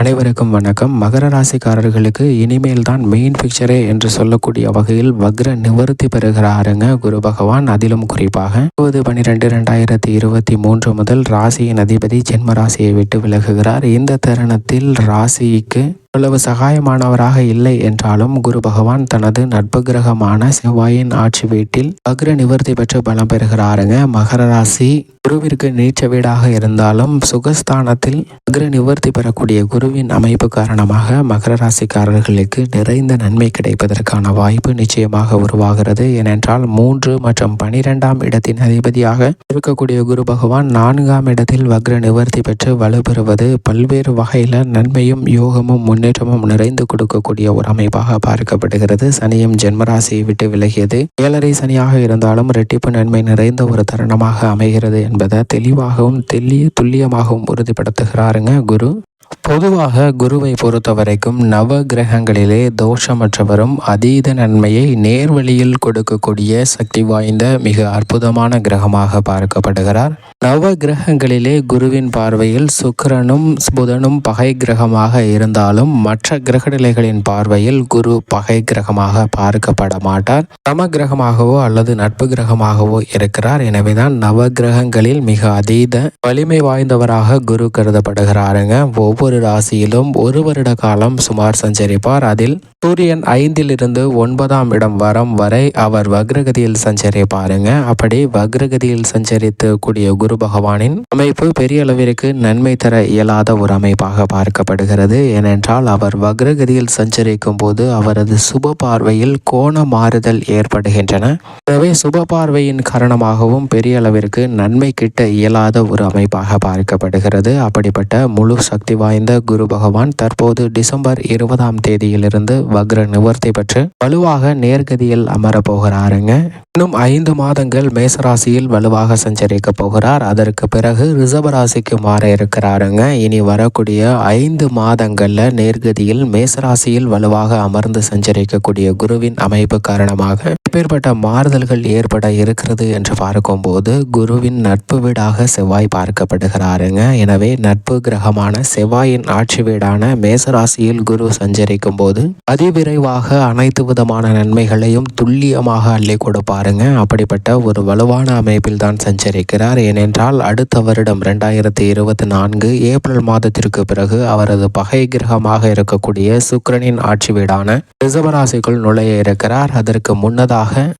அனைவருக்கும் வணக்கம். மகர ராசிக்காரர்களுக்கு இனிமேல் தான் மெயின் பிக்சரே என்று சொல்லக்கூடிய வகையில் வக்ர நிவர்த்தி பெறுகிறாருங்க குரு பகவான். அதிலும் குறிப்பாக இருபது பனிரெண்டு ரெண்டாயிரத்தி இருபத்தி மூன்று முதல் ராசியின் அதிபதி ஜென்ம ராசியை விட்டு விலகுகிறார். இந்த தருணத்தில் ராசிக்கு அவ்வளவு சகாயமானவராக இல்லை என்றாலும் குரு பகவான் தனது நட்பு கிரகமான செவ்வாயின் ஆட்சி வீட்டில் வக்ர நிவர்த்தி பெற்று பலம் பெறுகிறாருங்க. மகர ராசி குருவிற்கு நீச்ச வீடாக இருந்தாலும் சுகஸ்தானத்தில் வக்ர நிவர்த்தி பெறக்கூடிய குருவின் அமைப்பு காரணமாக மகர ராசிக்காரர்களுக்கு நிறைந்த நன்மை கிடைப்பதற்கான வாய்ப்பு நிச்சயமாக உருவாகிறது. ஏனென்றால் மூன்று மற்றும் பனிரெண்டாம் இடத்தின் அதிபதியாக இருக்கக்கூடிய குரு பகவான் நான்காம் இடத்தில் வக்ர நிவர்த்தி பெற்று வலுப்பெறுவது பல்வேறு வகையில நன்மையும் யோகமும் முன்னேற்றமும் நிறைந்து கொடுக்கக்கூடிய ஒரு அமைப்பாக பார்க்கப்படுகிறது. சனியும் ஜென்மராசியை விட்டு விலகியது. ஏழரை சனியாக இருந்தாலும் ரெட்டிப்பு நன்மை நிறைந்த ஒரு தருணமாக அமைகிறது என்பதை தெளிவாகவும் தெல்லிய துல்லியமாகவும் உறுதிப்படுத்துகிறாருங்க குரு. பொதுவாக குருவை பொறுத்த வரைக்கும் நவ கிரகங்களிலே தோஷமற்றவரும் அதீத நன்மையை நேர்வழியில் கொடுக்கக்கூடிய சக்தி வாய்ந்த மிக அற்புதமான கிரகமாக பார்க்கப்படுகிறார். நவ கிரகங்களிலே குருவின் பார்வையில் சுக்கிரனும் புதனும் பகை கிரகமாக இருந்தாலும் மற்ற கிரகநிலைகளின் பார்வையில் குரு பகை கிரகமாக பார்க்கப்பட மாட்டார். சம கிரகமாகவோ அல்லது நட்பு கிரகமாகவோ இருக்கிறார். எனவேதான் நவ கிரகங்களில் மிக அதீத வலிமை வாய்ந்தவராக குரு கருதப்படுகிறாருங்க. ஒவ்வொரு ராசியிலும் ஒரு வருட காலம் சுமார் சஞ்சரிப்பார். அதில் சூரியன் ஐந்தில் இருந்து ஒன்பதாம் இடம் வரம் வரை அவர் வக்ரகதியில் சஞ்சரிப்பாருங்க. அப்படி வக்ரகதியில் சஞ்சரித்து கூடிய குரு பகவானின் அமைப்பு பெரிய அளவிற்கு நன்மை தர இயலாத ஒரு அமைப்பாக பார்க்கப்படுகிறது. ஏனென்றால் அவர் வக்ரகதியில் சஞ்சரிக்கும் போது அவரது சுப பார்வையில் கோண மாறுதல் ஏற்படுகின்றன. எனவே சுப பார்வையின் காரணமாகவும் பெரிய அளவிற்கு நன்மை கிட்ட இயலாத ஒரு அமைப்பாக பார்க்கப்படுகிறது. அப்படிப்பட்ட முழு சக்தி வாய்ந்த குரு பகவான் தற்போது டிசம்பர் இருபதாம் தேதியிலிருந்து வக்ர நிவர்த்தி பெற்று வலுவாக நேர்கதியில் அமரப் போகிறாருங்க. இன்னும் ஐந்து மாதங்கள் மேசராசியில் வலுவாக சஞ்சரிக்க போகிறார். அதற்கு பிறகு ரிசர்வராசிக்கு மாற இருக்கிறாருங்க. இனி வரக்கூடிய ஐந்து மாதங்கள்ல நேர்கதியில் மேசராசியில் வலுவாக அமர்ந்து சஞ்சரிக்கக்கூடிய குருவின் அமைப்பு காரணமாக எப்பேற்பட்ட மாறுதல்கள் ஏற்பட இருக்கிறது என்று பார்க்கும்போது குருவின் நட்பு வீடாக செவ்வாய் பார்க்கப்படுகிறாருங்க. எனவே நட்பு கிரகமான செவ்வாயின் ஆட்சி வீடான மேசராசியில் குரு சஞ்சரிக்கும் போது அதிவிரைவாக அனைத்து விதமான நன்மைகளையும் துல்லியமாக அள்ளி கொடுப்பாருங்க. அப்படிப்பட்ட ஒரு வலுவான அமைப்பில் தான் சஞ்சரிக்கிறார். ஏனென்றால் அடுத்த வருடம் ரெண்டாயிரத்தி இருபத்தி நான்கு ஏப்ரல் மாதத்திற்கு பிறகு அவரது பகை கிரகமாக இருக்கக்கூடிய சுக்கிரனின் ஆட்சி வீடான ரிசவராசிக்குள் நுழைய இருக்கிறார். அதற்கு முன்னதாக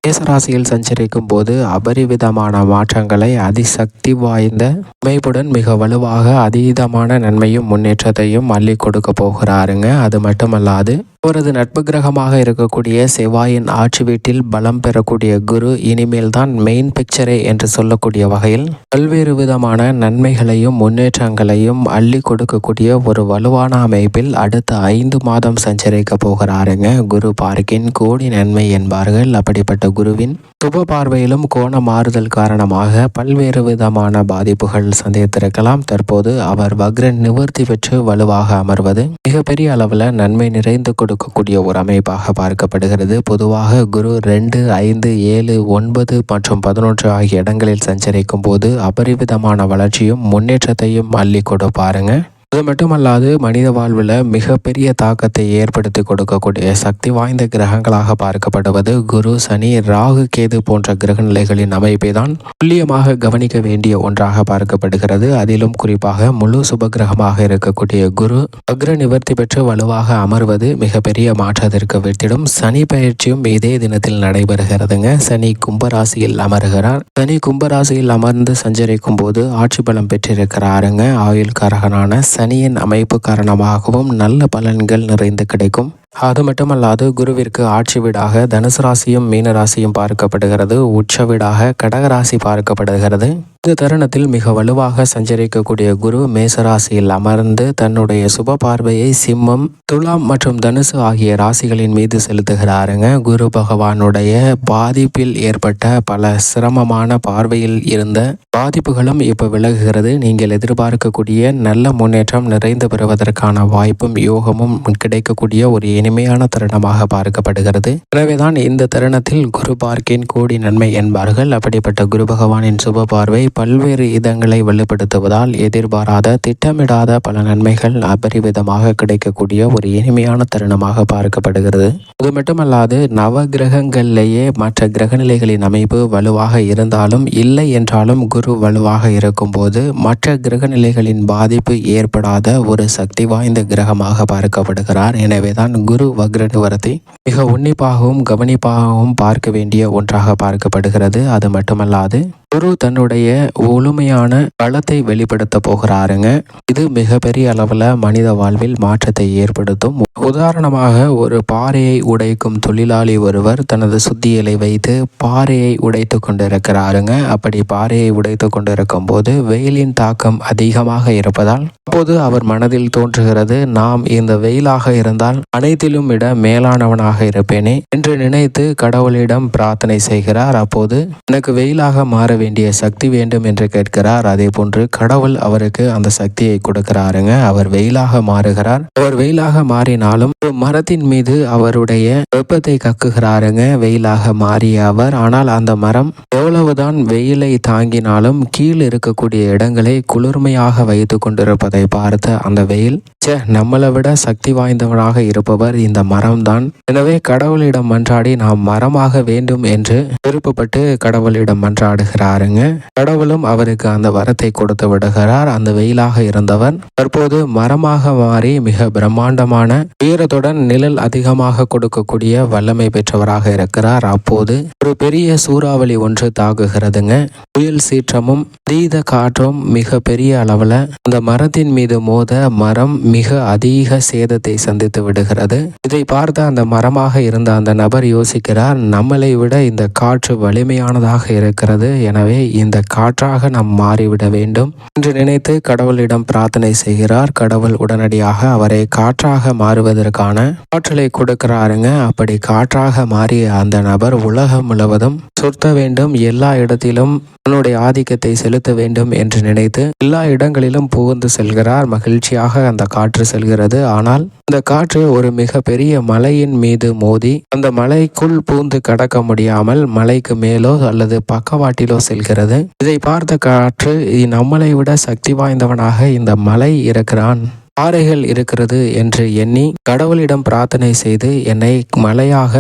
மேசராசியில் சஞ்சரிக்கும் போது அபரிவிதமான மாற்றங்களை அதிசக்தி வாய்ந்த அமைப்புடன் மிக வலுவாக அதீதமான நன்மையும் முன்னேற்றத்தையும் அள்ளி கொடுக்க போகிறாருங்க. அது மட்டுமல்லாது அவரது நட்பு கிரகமாக இருக்கக்கூடிய செவ்வாயின் ஆட்சி வீட்டில் பலம் பெறக்கூடிய குரு இனிமேல் தான் மெயின் பிக்சரே என்று சொல்லக்கூடிய வகையில் பல்வேறு விதமான நன்மைகளையும் முன்னேற்றங்களையும் அள்ளி கொடுக்கக்கூடிய ஒரு வலுவான அமைப்பில் அடுத்த ஐந்து மாதம் சஞ்சரிக்க போகிறாருங்க குரு. பார்க்கின் கோடி நன்மை என்பார்கள். அப்படிப்பட்ட குருவின் சுப பார்வையிலும் கோண மாறுதல் காரணமாக பல்வேறு விதமான பாதிப்புகள் சந்தித்திருக்கலாம். தற்போது அவர் வக்ரன் நிவர்த்தி பெற்று வலுவாக அமர்வது மிகப்பெரிய அளவில் நன்மை நிறைந்து கொடுக்கக்கூடிய ஒரு அமைப்பாக பார்க்கப்படுகிறது. பொதுவாக குரு ரெண்டு ஐந்து ஏழு ஒன்பது மற்றும் பதினொன்று ஆகிய இடங்களில் சஞ்சரிக்கும் போது அபரிவிதமான வளர்ச்சியும் முன்னேற்றத்தையும் அள்ளி கொடுப்பாருங்க அது மட்டுமல்லாது மனித வாழ்வில் மிகப்பெரிய தாக்கத்தை ஏற்படுத்தி கொடுக்கக்கூடிய சக்தி வாய்ந்த கிரகங்களாக பார்க்கப்படுவது குரு சனி ராகு கேது போன்ற கிரக நிலைகளின் அமைப்பை தான் துல்லியமாக கவனிக்க வேண்டிய ஒன்றாக பார்க்கப்படுகிறது. அதிலும் குறிப்பாக முழு சுப கிரகமாக இருக்கக்கூடிய குரு அக்ர நிவர்த்தி பெற்று வலுவாக அமர்வது மிகப்பெரிய மாற்றத்திற்கு வித்திடும். சனி பயிற்சியும் இதே தினத்தில் நடைபெறுகிறதுங்க. சனி கும்பராசியில் அமர்கிறார். சனி கும்பராசியில் அமர்ந்து சஞ்சரிக்கும் போது ஆட்சி பலம் பெற்றிருக்கிறாருங்க. ஆயுள் காரகனான சனியின் அமைப்பு காரணமாகவும் நல்ல பலன்கள் நிறைந்து கிடைக்கும். அது மட்டுமல்லாது குருவிற்கு ஆட்சி வீடாக தனுசு ராசியும் மீன ராசியும் பார்க்கப்படுகிறது. உச்ச வீடாக கடகராசி பார்க்கப்படுகிறது. இந்த தருணத்தில் மிக வலுவாக சஞ்சரிக்கக்கூடிய குரு மேசராசியில் அமர்ந்து தன்னுடைய சுப பார்வையை சிம்மம் துலாம் மற்றும் தனுசு ஆகிய ராசிகளின் மீது செலுத்துகிறாருங்க. குரு பகவானுடைய பாதிப்பில் ஏற்பட்ட பல சிரமமான பார்வையில் இருந்த பாதிப்புகளும் இப்போ விலகுகிறது. நீங்கள் எதிர்பார்க்கக்கூடிய நல்ல முன்னேற்றம் நிறைந்து பெறுவதற்கான வாய்ப்பும் யோகமும் கிடைக்கக்கூடிய ஒரு இனிமையான தருணமாக பார்க்கப்படுகிறது. எனவேதான் இந்த தருணத்தில் குரு பார்க்கின் கோடி நன்மை என்பார்கள். அப்படிப்பட்ட குரு பகவானின் சுப பார்வை பல்வேறு இதங்களை வலுப்படுத்துவதால் எதிர்பாராத திட்டமிடாத பல நன்மைகள் அபரிவிதமாக கிடைக்கக்கூடிய ஒரு இனிமையான தருணமாக பார்க்கப்படுகிறது. அது மட்டுமல்லாது நவ கிரகங்களிலேயே மற்ற கிரகநிலைகளின் அமைப்பு வலுவாக இருந்தாலும் இல்லை என்றாலும் குரு வலுவாக இருக்கும்போது மற்ற கிரகநிலைகளின் பாதிப்பு ஏற்படாத ஒரு சக்தி வாய்ந்த கிரகமாக பார்க்கப்படுகிறார். எனவேதான் குரு வக்ர நிவர்த்தி மிக உன்னிப்பாகவும் கவனிப்பாகவும் பார்க்க வேண்டிய ஒன்றாக பார்க்கப்படுகிறது. அது மட்டுமல்லாது குரு தன்னுடைய முழுமையான பலத்தை வெளிப்படுத்த போகிறாருங்க. இது மிகப்பெரிய அளவில் மனித வாழ்வில் மாற்றத்தை ஏற்படுத்தும். உதாரணமாக ஒரு பாறையை உடைக்கும் தொழிலாளி ஒருவர் தனது சுத்தியலை வைத்து பாறையை உடைத்து கொண்டிருக்கிறாருங்க. அப்படி பாறையை உடைத்து கொண்டிருக்கும் போது வெயிலின் தாக்கம் அதிகமாக இருப்பதால் அப்போது அவர் மனதில் தோன்றுகிறது நாம் இந்த வெயிலாக இருந்தால் அனைத்திலும் விட மேலானவனாக இருப்பேனே என்று நினைத்து கடவுளிடம் பிரார்த்தனை செய்கிறார். அப்போது எனக்கு வெயிலாக மாற வேண்டிய சக்தி வேண்டும் என்று கேட்கிறார். அதே போன்று கடவுள் அவருக்கு அந்த சக்தியை கொடுக்கிறாருங்க. அவர் வெயிலாக மாறுகிறார். அவர் வெயிலாக மாறினாலும் மரத்தின் மீது அவருடைய வெப்பத்தை கக்குகிறாருங்க. வெயிலாக மாறிய அவர். ஆனால் அந்த மரம் எவ்வளவுதான் வெயிலை தாங்கினாலும் கீழ் இருக்கக்கூடிய இடங்களை குளிர்மையாக வைத்து கொண்டிருப்பதை பார்த்த அந்த வெயில் சே நம்மளை விட சக்தி வாய்ந்தவனாக இருப்பவர் இந்த மரம்தான். எனவே கடவுளிடம் மன்றாடி நாம் மரமாக வேண்டும் என்று விருப்பப்பட்டு கடவுளிடம் மன்றாடுகிறாருங்க. கடவுளும் அவருக்கு அந்த வரத்தை கொடுத்து விடுகிறார். அந்த வெயிலாக இருந்தவர் தற்போது மரமாக மாறி மிக பிரம்மாண்டமான வீரத்துடன் நிழல் அதிகமாக கொடுக்கக்கூடிய வல்லமை பெற்றவராக இருக்கிறார். அப்போது ஒரு பெரிய சூறாவளி ஒன்று தாக்குகிறதுங்க. புயல் சீற்றமும் தீத காற்றும் மிக பெரிய அளவுல அந்த மரத்தின் மீது மோத மரம் மிக அதிக சேதத்தை சந்தித்து விடுகிறது. இதை பார்த்த அந்த மரமாக இருந்த அந்த நபர் யோசிக்கிறார் நம்மளை விட இந்த காற்று வலிமையானதாக இருக்கிறது. எனவே இந்த காற்றாக நாம் மாறிவிட வேண்டும். என்று நினைத்து கடவுளிடம் பிரார்த்தனை செய்கிறார். கடவுள் உடனடியாக அவரை காற்றாக மாறுவதற்கான ஆற்றலை கொடுக்கிறாருங்க. அப்படி காற்றாக மாறிய அந்த நபர் உலகம் முழுவதும் சுத்த வேண்டும். எல்லா இடத்திலும் தன்னுடைய ஆதிக்கத்தை செலுத்த வேண்டும் என்று நினைத்து எல்லா இடங்களிலும் புகுந்து செல்கிறார். மகிழ்ச்சியாக அந்த காற்று செல்கிறது. ஆனால் அந்த காற்று ஒரு மிக பெரிய மலையின் மீது மோதி அந்த மலைக்குள் பூந்து கடக்க முடியாமல் மலைக்கு மேலோ அல்லது பக்கவாட்டிலோ செல்கிறது. இதை பார்த்த காற்று நம்மளை விட சக்தி வாய்ந்தவனாக இந்த மலை இருக்கிறான். பாறைகள் இருக்கிறது என்று எண்ணி கடவுளிடம் பிரார்த்தனை செய்து என்னை மலையாக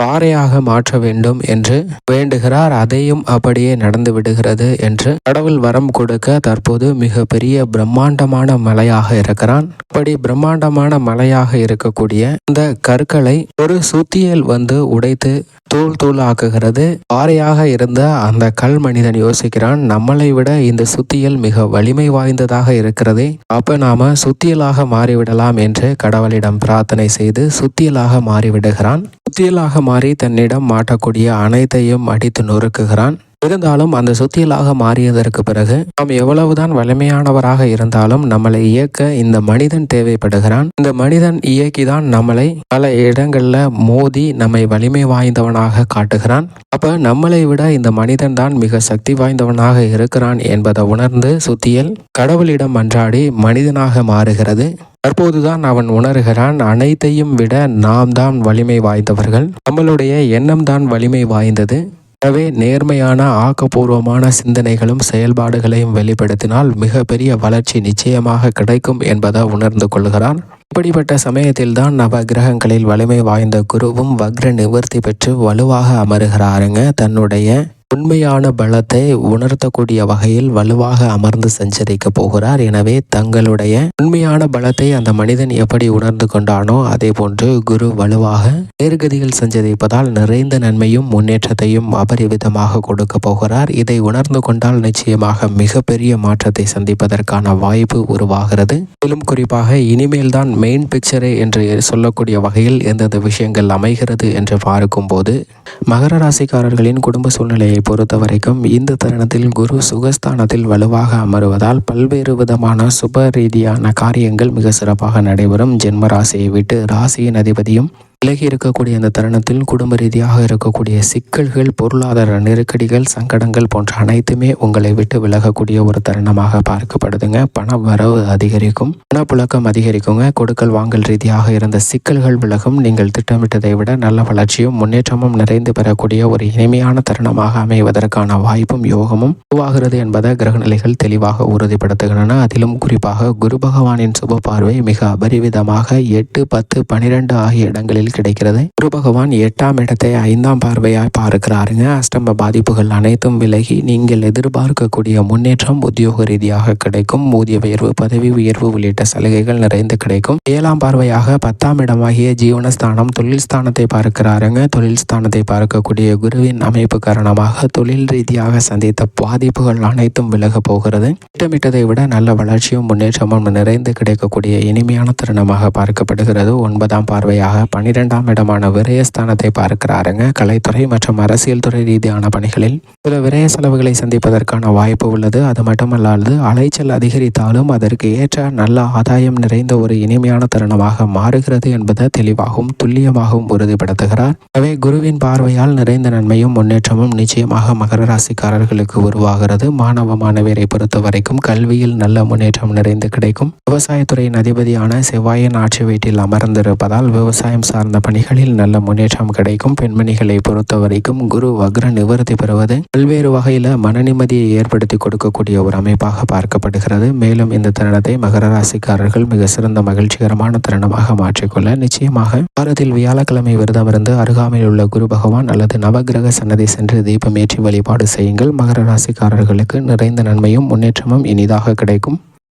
பாறையாக மாற்ற வேண்டும் என்று வேண்டுகிறார். அதையும் அப்படியே நடந்து விடுகிறது என்று கடவுள் வரம் கொடுக்க தற்போது மிக பெரிய பிரம்மாண்டமான மலையாக இருக்கிறான். அப்படி பிரம்மாண்டமான மலையாக இருக்கக்கூடிய இந்த கற்களை ஒரு சுத்தியல் வந்து உடைத்து தூள் தூள் ஆக்குகிறது பாறையாக இருந்த அந்த கல் மனிதன் யோசிக்கிறான் நம்மளை விட இந்த சுத்தியல் மிக வலிமை வாய்ந்ததாக இருக்கிறதே. அப்ப நாம சுத்தியலாக மாறிவிடலாம் என்று கடவுளிடம் பிரார்த்தனை செய்து சுத்தியலாக மாறிவிடுகிறான். சுத்தியலாக மாறி தன்னிடம் மாட்டக்கூடிய அனைத்தையும் அடித்து நொறுக்குகிறான். இருந்தாலும் அந்த சுத்தியலாக மாறியதற்கு பிறகு நாம் எவ்வளவுதான் வலிமையானவராக இருந்தாலும் நம்மளை இயக்க இந்த மனிதன் தேவைப்படுகிறான். இந்த மனிதன் இயக்கிதான் நம்மளை பல இடங்கள்ல மோதி நம்மை வலிமை வாய்ந்தவனாக காட்டுகிறான். அப்ப நம்மளை விட இந்த மனிதன் தான் மிக சக்தி வாய்ந்தவனாக இருக்கிறான் என்பதை உணர்ந்து சுத்தியல் கடவுளிடம் அன்றாடி மனிதனாக மாறுகிறது. தற்போதுதான் அவன் உணர்கிறான் அனைத்தையும் விட நாம் தான் வலிமை வாய்ந்தவர்கள். நம்மளுடைய எண்ணம் தான் வலிமை வாய்ந்தது. எனவே நேர்மையான ஆக்கப்பூர்வமான சிந்தனைகளும் செயல்பாடுகளையும் வெளிப்படுத்தினால் மிகப்பெரிய வளர்ச்சி நிச்சயமாக கிடைக்கும் என்பதை உணர்ந்து கொள்கிறான் இப்படிப்பட்ட சமயத்தில்தான் நவ கிரகங்களில் வலிமை வாய்ந்த குருவும் வக்ர நிவர்த்தி பெற்று வலுவாக அமருகிறாருங்க. தன்னுடைய உண்மையான பலத்தை உணர்த்தக்கூடிய வகையில் வலுவாக அமர்ந்து சஞ்சரிக்க போகிறார். எனவே தங்களுடைய உண்மையான பலத்தை அந்த மனிதன் எப்படி உணர்ந்து கொண்டானோ அதே போன்று குரு வலுவாக நேர்கதியில் சஞ்சரிப்பதால் நிறைந்த நன்மையும் முன்னேற்றத்தையும் அபரிவிதமாக கொடுக்க போகிறார். இதை உணர்ந்து கொண்டால் நிச்சயமாக மிகப்பெரிய மாற்றத்தை சந்திப்பதற்கான வாய்ப்பு உருவாகிறது. மேலும் குறிப்பாக இனிமேல் தான் மெயின் பிக்சரே என்று சொல்லக்கூடிய வகையில் எந்தெந்த விஷயங்கள் அமைகிறது என்று பார்க்கும்போது மகர ராசிக்காரர்களின் குடும்ப சூழ்நிலையை பொறுத்த வரைக்கும் இந்த தருணத்தில் குரு சுகஸ்தானத்தில் வலுவாக அமருவதால் பல்வேறு விதமான சுப ரீதியான காரியங்கள் மிக சிறப்பாக நடைபெறும். ஜென்ம ராசியை விட்டு ராசியின் அதிபதியும் விலகி இருக்கக்கூடிய இந்த தருணத்தில் குடும்ப ரீதியாக இருக்கக்கூடிய சிக்கல்கள் பொருளாதார நெருக்கடிகள் சங்கடங்கள் போன்ற அனைத்துமே உங்களை விட்டு விலகக்கூடிய ஒரு தருணமாக பார்க்கப்படுதுங்க. பண வரவு அதிகரிக்கும். பணப்புழக்கம் அதிகரிக்குங்க. கொடுக்கல் வாங்கல் ரீதியாக இருந்த சிக்கல்கள் விலகும். நீங்கள் திட்டமிட்டதை விட நல்ல வளர்ச்சியும் முன்னேற்றமும் நிறைந்து பெறக்கூடிய ஒரு இனிமையான தருணமாக அமைவதற்கான வாய்ப்பும் யோகமும் உருவாகிறது என்பதை கிரகநிலைகள் தெளிவாக உறுதிப்படுத்துகின்றன. அதிலும் குறிப்பாக குரு பகவானின் சுப பார்வை மிக அபரிவிதமாக எட்டு பத்து பனிரெண்டு ஆகிய இடங்களில் கிடைக்கிறது. குரு பகவான் எட்டாம் இடத்தை ஐந்தாம் பார்வையாய் பார்க்கிறாருங்க. அஷ்டம பாதிப்புகள் அனைத்தும் விலகி நீங்கள் எதிர்பார்க்கக்கூடிய முன்னேற்றம் உத்தியோக ரீதியாக கிடைக்கும். ஊதிய உயர்வு பதவி உயர்வு உள்ளிட்ட சலுகைகள் நிறைந்து கிடைக்கும். ஏழாம் பார்வையாக பத்தாம் இடமாகிய ஜீவனஸ்தானம் தொழில் ஸ்தானத்தை பார்க்கிறாருங்க. தொழில் ஸ்தானத்தை பார்க்கக்கூடிய குருவின் அமைப்பு காரணமாக தொழில் ரீதியாக சந்தித்த பாதிப்புகள் அனைத்தும் விலக போகிறது. திட்டமிட்டதை விட நல்ல வளர்ச்சியும் முன்னேற்றமும் நிறைந்து கிடைக்கக்கூடிய இனிமையான தருணமாக பார்க்கப்படுகிறது. ஒன்பதாம் பார்வையாக இரண்டாம் இடமான விரயஸ்தானத்தை பார்க்கிறாருங்க. கலைத்துறை மற்றும் அரசியல் துறை ரீதியான பணிகளில் சில விரய செலவுகளை சந்திப்பதற்கான வாய்ப்பு உள்ளது. அது மட்டுமல்லாது அலைச்சல் அதிகரித்தாலும் அதற்கு ஏற்ற நல்ல ஆதாயம் நிறைந்த ஒரு இனிமையான தருணமாக மாறுகிறது என்பதை தெளிவாகவும் துல்லியமாகவும் உறுதிப்படுத்துகிறார். எனவே குருவின் பார்வையால் நிறைந்த நன்மையும் முன்னேற்றமும் நிச்சயமாக மகர ராசிக்காரர்களுக்கு உருவாகிறது. மாணவ மாணவியரை பொறுத்த வரைக்கும் கல்வியில் நல்ல முன்னேற்றம் நிறைந்து கிடைக்கும். விவசாயத்துறையின் அதிபதியான செவ்வாயின் ஆட்சி வீட்டில் அமர்ந்திருப்பதால் விவசாயம் சார்ந்த பணிகளில் நல்ல முன்னேற்றம் கிடைக்கும். பெண்மணிகளை பொறுத்த வரைக்கும் குரு வக்ர நிவர்த்தி பெறுவது பல்வேறு வகையில் மன நிம்மதியை ஏற்படுத்தி கொடுக்கக்கூடிய ஒரு அமைப்பாக பார்க்கப்படுகிறது. மேலும் இந்த தருணத்தை மகர ராசிக்காரர்கள் மிக சிறந்த மகிழ்ச்சிகரமான தருணமாக மாற்றிக்கொள்ள நிச்சயமாக வாரத்தில் வியாழக்கிழமை விரதமிருந்து அருகாமையில் உள்ள குரு பகவான் அல்லது நவகிரக சன்னதி சென்று தீபமேற்றி வழிபாடு செய்யுங்கள். மகர ராசிக்காரர்களுக்கு நிறைந்த நன்மையும் முன்னேற்றமும் இனிதாக கிடைக்கும்.